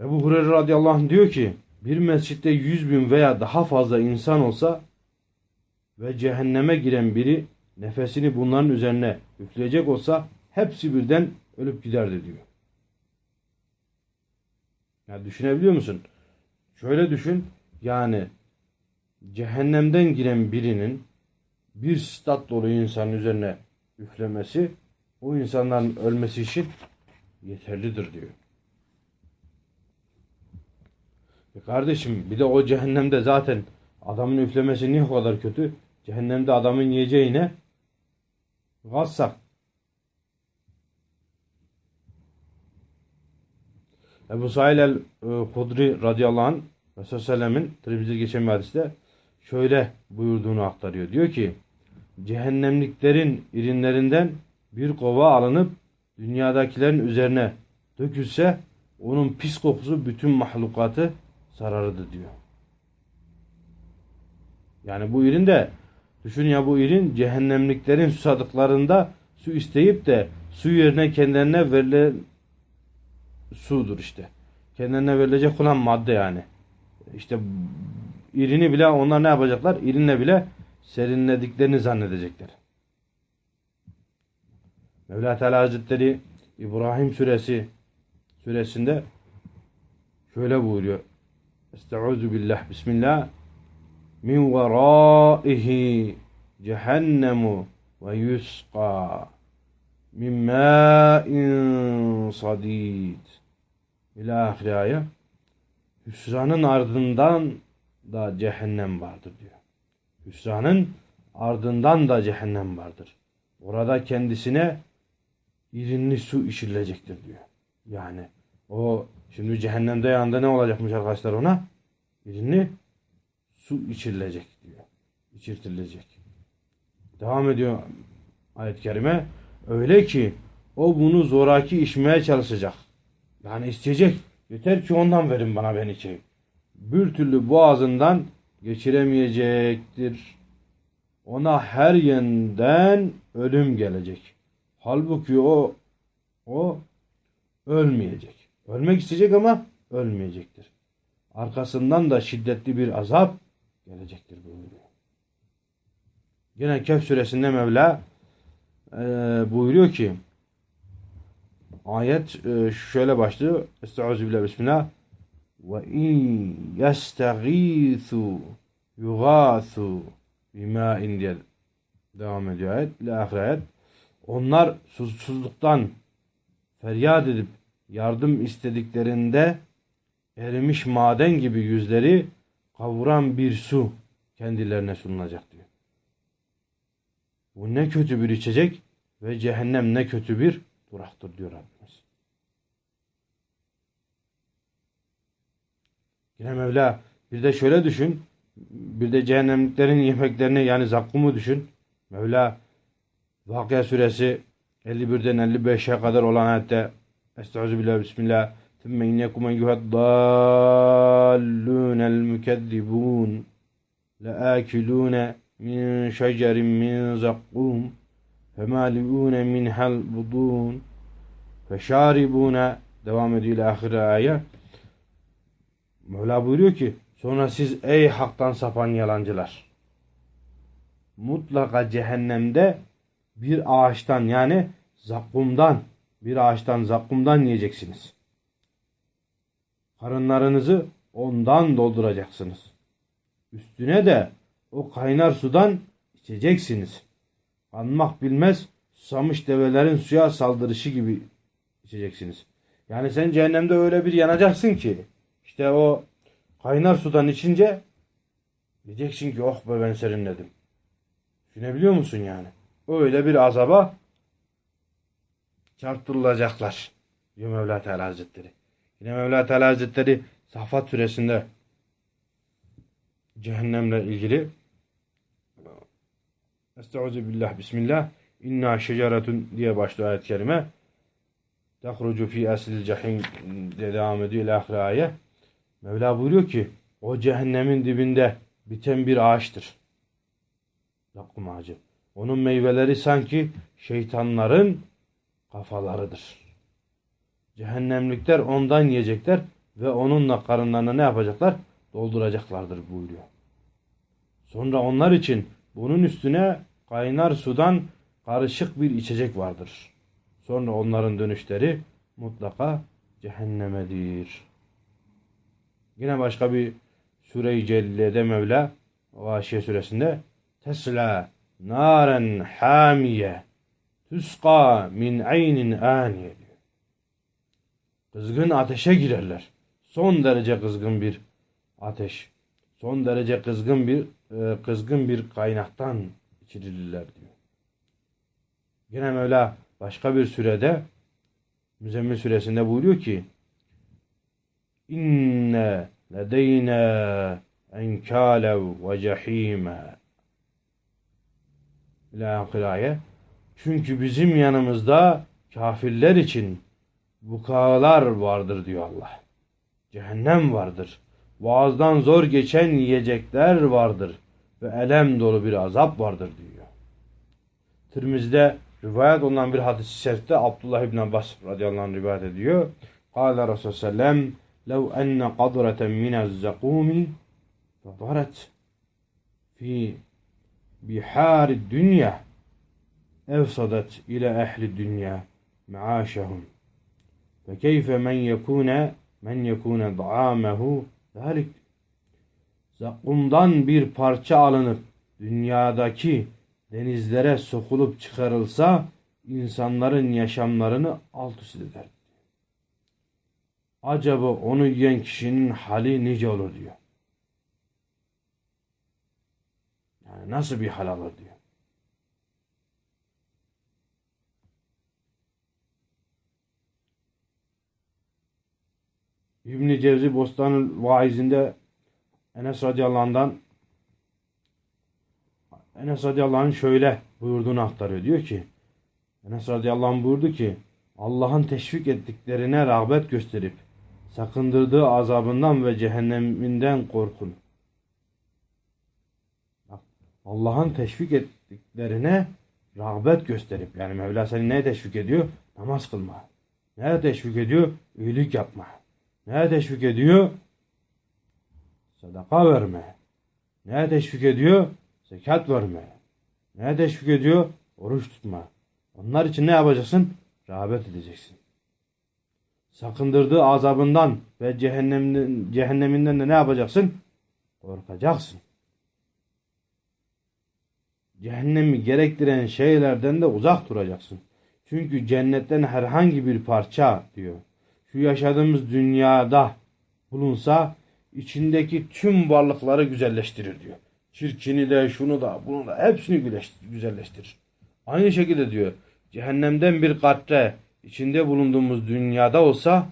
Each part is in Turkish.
Ebu Hureyre radıyallahu anh diyor ki bir mescitte yüz bin veya daha fazla insan olsa ve cehenneme giren biri nefesini bunların üzerine üfleyecek olsa hepsi birden ölüp giderdi diyor. Ya düşünebiliyor musun? Şöyle düşün. Yani cehennemden giren birinin bir stat dolu insanın üzerine üflemesi o insanların ölmesi için yeterlidir diyor. E kardeşim bir de o cehennemde zaten adamın üflemesi niye o kadar kötü? Cehennemde adamın yiyeceği ne? Gazsak. Ebu Sail el-Hudri radıyallahu anh Resulü Sellem'in Tirmidhi'de geçen bir hadiste şöyle buyurduğunu aktarıyor. Diyor ki cehennemliklerin irinlerinden bir kova alınıp dünyadakilerin üzerine dökülse onun pis kokusu bütün mahlukatı sarardı diyor. Yani bu irin de düşün ya bu irin cehennemliklerin susadıklarında su isteyip de su yerine kendilerine verilen sudur işte. Kendilerine verilecek olan madde yani. İşte irini bile onlar ne yapacaklar? İrinle bile serinlediklerini zannedecekler. Mevla Teala Hazretleri İbrahim suresi suresinde şöyle buyuruyor. Estaizu billah bismillah min veraihi cehennemu ve yusqa min ma'in sadid ila ahir ayet hüsranın ardından da cehennem vardır diyor. Hüsranın ardından da cehennem vardır. Orada kendisine irinli su içirilecektir diyor. Yani o şimdi cehennemde yanında ne olacakmış arkadaşlar ona? İrinli su içirilecek diyor. İçirtilecek. Devam ediyor ayet-i kerime. Öyle ki o bunu zoraki içmeye çalışacak. Yani isteyecek. Yeter ki ondan verin bana ben içeyim. Bir türlü boğazından geçiremeyecektir. Ona her yönden ölüm gelecek. Halbuki o o ölmeyecek. Ölmek isteyecek ama ölmeyecektir. Arkasından da şiddetli bir azap gelecektir buyuruyor. Yine Kehf suresinde Mevla e, buyuruyor ki ayet e, şöyle başlıyor. Estağfirullah bismillah. Ve in yestagîthu yugâthu bimâin diye devam ediyor ayet. La ayet. Onlar susuzluktan feryat edip yardım istediklerinde erimiş maden gibi yüzleri kavuran bir su kendilerine sunulacak diyor. Bu ne kötü bir içecek ve cehennem ne kötü bir duraktır diyor Rabbimiz. Yine Mevla bir de şöyle düşün. Bir de cehennemliklerin yemeklerini yani zakkumu düşün. Mevla Vakıya suresi 51'den 55'e kadar olan ayette Estağfirullah Bismillah ثم إنكم أيها الضالون المكذبون لآكلون من شجر من زقوم فمالئون منها البطون فشاربون devam ediyor ahir ayet. Mevla buyuruyor ki sonra siz ey haktan sapan yalancılar mutlaka cehennemde bir ağaçtan yani zakkumdan bir ağaçtan zakkumdan yiyeceksiniz. Karınlarınızı ondan dolduracaksınız. Üstüne de o kaynar sudan içeceksiniz. Anmak bilmez susamış develerin suya saldırışı gibi içeceksiniz. Yani sen cehennemde öyle bir yanacaksın ki işte o kaynar sudan içince diyeceksin ki oh be ben serinledim. Düşünebiliyor musun yani? Öyle bir azaba çarptırılacaklar diyor Mevla Teala Hazretleri. Yine Mevla Teala Hazretleri Safat suresinde cehennemle ilgili Estaizu billah bismillah inna şeceretun diye başlıyor ayet-i kerime. Tehrucu fi eslil cehim diye devam ediyor ilahir ayet. Mevla buyuruyor ki o cehennemin dibinde biten bir ağaçtır. Zakkum ağacı. Onun meyveleri sanki şeytanların kafalarıdır. Cehennemlikler ondan yiyecekler ve onunla karınlarına ne yapacaklar? Dolduracaklardır buyuruyor. Sonra onlar için bunun üstüne kaynar sudan karışık bir içecek vardır. Sonra onların dönüşleri mutlaka cehennemedir. Yine başka bir Sure-i Celle'de Mevla Gâşiye suresinde Tesla naren hamiye tüska min aynin aniye diyor. Kızgın ateşe girerler. Son derece kızgın bir ateş. Son derece kızgın bir e, kızgın bir kaynaktan içirilirler diyor. Yine Mevla başka bir sürede Müzzemmil suresinde buyuruyor ki İnne ledeyna enkâlev ve cehîme İlâ ahir Çünkü bizim yanımızda kafirler için bukalar vardır diyor Allah. Cehennem vardır. Boğazdan zor geçen yiyecekler vardır. Ve elem dolu bir azap vardır diyor. Tirmiz'de rivayet olunan bir hadis-i şerifte Abdullah İbn Abbas radıyallahu anh rivayet ediyor. Kâle Resulü sellem لو أن قدرة من الزقوم فضرت في بحار الدنيا evsadat ile ehli dünya meaşehum. Ve keyfe men yekune men yekune da'amehu zalik. Zakkumdan bir parça alınıp dünyadaki denizlere sokulup çıkarılsa insanların yaşamlarını alt üst eder. Acaba onu yiyen kişinin hali nice olur diyor. Yani nasıl bir hal alır diyor. İbn Cevzi Bostan'ın vaizinde Enes radıyallahu Enes radıyallahu şöyle buyurduğunu aktarıyor. Diyor ki Enes radıyallahu anh buyurdu ki Allah'ın teşvik ettiklerine rağbet gösterip sakındırdığı azabından ve cehenneminden korkun. Allah'ın teşvik ettiklerine rağbet gösterip yani Mevla seni neye teşvik ediyor? Namaz kılma. Neye teşvik ediyor? İyilik yapma. Neye teşvik ediyor? Sadaka verme. Neye teşvik ediyor? Zekat verme. Neye teşvik ediyor? Oruç tutma. Onlar için ne yapacaksın? Rağbet edeceksin. Sakındırdığı azabından ve cehenneminden, cehenneminden de ne yapacaksın? Korkacaksın. Cehennemi gerektiren şeylerden de uzak duracaksın. Çünkü cennetten herhangi bir parça diyor. Şu yaşadığımız dünyada bulunsa içindeki tüm varlıkları güzelleştirir diyor. Çirkini de şunu da bunu da hepsini güzelleştirir. Aynı şekilde diyor cehennemden bir katre içinde bulunduğumuz dünyada olsa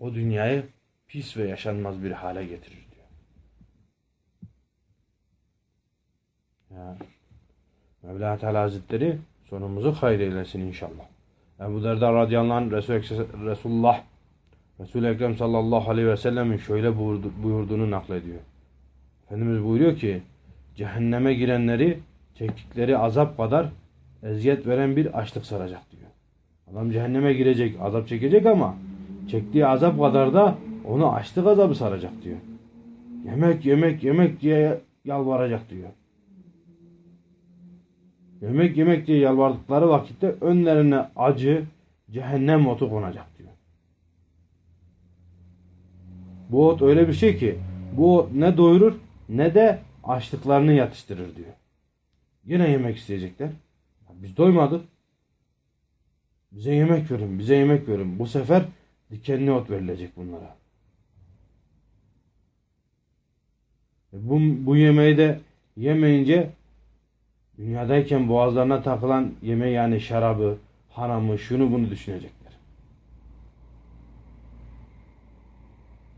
o dünyayı pis ve yaşanmaz bir hale getirir diyor. Ya. Mevla Teala Hazretleri sonumuzu hayır eylesin inşallah. Ebu Derda radıyallahu anh Resul Resulullah Resul-i Ekrem sallallahu aleyhi ve sellemin şöyle buyurdu, buyurduğunu naklediyor. Efendimiz buyuruyor ki cehenneme girenleri çektikleri azap kadar eziyet veren bir açlık saracak diyor. Adam cehenneme girecek, azap çekecek ama çektiği azap kadar da onu açlık azabı saracak diyor. Yemek yemek yemek diye yalvaracak diyor. Yemek yemek diye yalvardıkları vakitte önlerine acı, cehennem otu konacak diyor. Bu ot öyle bir şey ki bu ot ne doyurur ne de açlıklarını yatıştırır diyor. Yine yemek isteyecekler. Biz doymadık. Bize yemek verin, bize yemek verin. Bu sefer dikenli ot verilecek bunlara. E bu, bu yemeği de yemeyince dünyadayken boğazlarına takılan yemeği yani şarabı, haramı, şunu bunu düşünecekler.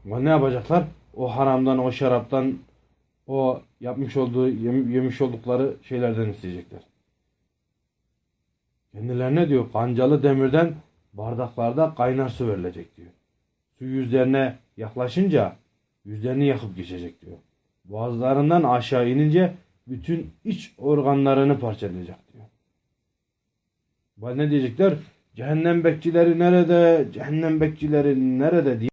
Ama ne yapacaklar? O haramdan, o şaraptan, o yapmış olduğu, yemiş oldukları şeylerden isteyecekler. Kendilerine diyor kancalı demirden bardaklarda kaynar su verilecek diyor. Su yüzlerine yaklaşınca yüzlerini yakıp geçecek diyor. Boğazlarından aşağı inince bütün iç organlarını parçalayacak diyor. Bu ne diyecekler? Cehennem bekçileri nerede? Cehennem bekçileri nerede diye